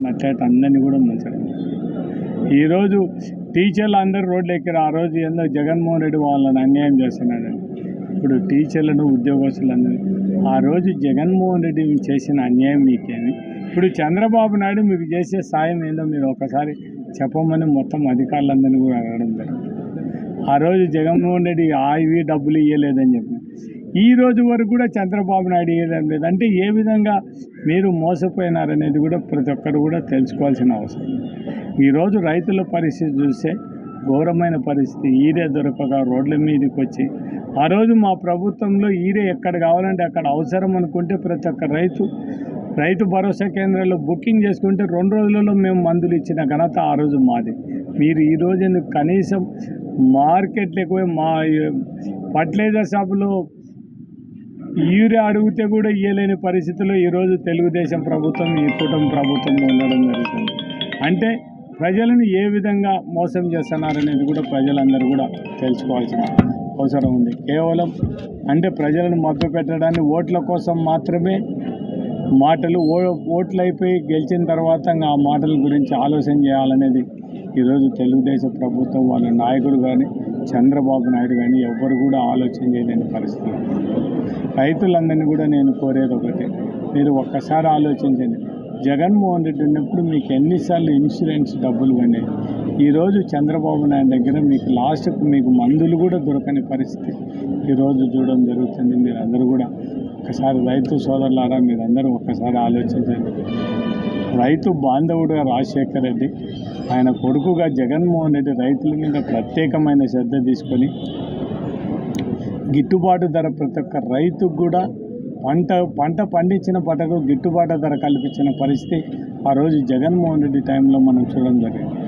నచ్చట అందరినీ కూడా ముంచడం ఈరోజు టీచర్లు అందరూ రోడ్లు ఎక్కారు. ఆ రోజు ఏందో జగన్మోహన్ రెడ్డి వాళ్ళని అన్యాయం చేస్తున్నాడు. ఇప్పుడు టీచర్లను ఉద్యోగస్తులందరూ. ఆ రోజు జగన్మోహన్ రెడ్డి చేసిన అన్యాయం మీకేమి? ఇప్పుడు చంద్రబాబు నాయుడు మీకు చేసే సాయం ఏందో మీరు ఒకసారి చెప్పమని మొత్తం అధికారులందరినీ కూడా అడగడం జరిగింది. ఆ రోజు జగన్మోహన్ రెడ్డి ఆ ఇవి డబ్బులు ఇవ్వలేదని చెప్పి ఈ రోజు వరకు కూడా చంద్రబాబు నాయుడు ఇవ్వడం లేదు. అంటే ఏ విధంగా మీరు మోసపోయినారనేది కూడా ప్రతి ఒక్కరు కూడా తెలుసుకోవాల్సిన అవసరం. ఈరోజు రైతుల పరిస్థితి చూస్తే ఘోరమైన పరిస్థితి. ఈరే దొరకక రోడ్ల మీదకి వచ్చి ఆ రోజు మా ప్రభుత్వంలో ఈరే ఎక్కడ కావాలంటే అక్కడ అవసరం అనుకుంటే ప్రతి ఒక్క రైతు రైతు భరోసా కేంద్రాల్లో బుకింగ్ చేసుకుంటే రెండు రోజులలో మేము మందులు ఇచ్చిన ఘనత ఆ రోజు మాది. మీరు ఈ రోజు కనీసం మార్కెట్లోకి పోయి మా ఫర్టిలైజర్ షాపులో యూరియా అడిగితే కూడా ఇవ్వలేని పరిస్థితుల్లో ఈరోజు తెలుగుదేశం ప్రభుత్వం ఈ కూటమి ప్రభుత్వంలో ఉండడం జరుగుతుంది. అంటే ప్రజలను ఏ విధంగా మోసం చేస్తున్నారనేది కూడా ప్రజలందరూ కూడా తెలుసుకోవాల్సిన అవసరం ఉంది. కేవలం అంటే ప్రజలను మభ్య పెట్టడాన్ని ఓట్ల కోసం మాత్రమే మాటలు ఓ ఓట్లు అయిపోయి గెలిచిన తర్వాత ఆ మాటల గురించి ఆలోచన చేయాలనేది ఈరోజు తెలుగుదేశం ప్రభుత్వం వాళ్ళ నాయకుడు కానీ చంద్రబాబు నాయుడు కానీ ఎవ్వరు కూడా ఆలోచన చేయలేని పరిస్థితి రైతులందరినీ కూడా నేను కోరేది ఒకటి మీరు ఒక్కసారి ఆలోచించండి. జగన్మోహన్ రెడ్డి ఉన్నప్పుడు మీకు ఎన్నిసార్లు ఇన్సూరెన్స్ డబ్బులు పడినాయి. ఈరోజు చంద్రబాబు నాయుడు దగ్గర మీకు లాస్ట్కు మీకు మందులు కూడా దొరకని పరిస్థితి. ఈరోజు చూడడం జరుగుతుంది మీరందరూ కూడా ఒకసారి రైతు సోదరులారా మీరందరూ ఒక్కసారి ఆలోచించండి. రైతు బాంధవుడుగా రాజశేఖర్ రెడ్డి ఆయన కొడుకుగా జగన్మోహన్ రెడ్డి రైతుల మీద ప్రత్యేకమైన శ్రద్ధ తీసుకొని గిట్టుబాటు ధర ప్రతి ఒక్క రైతుకు కూడా పంట పంట పండించిన పంటకు గిట్టుబాటు ధర కల్పించిన పరిస్థితి ఆ రోజు జగన్మోహన్ రెడ్డి టైంలో మనం చూడడం జరిగింది.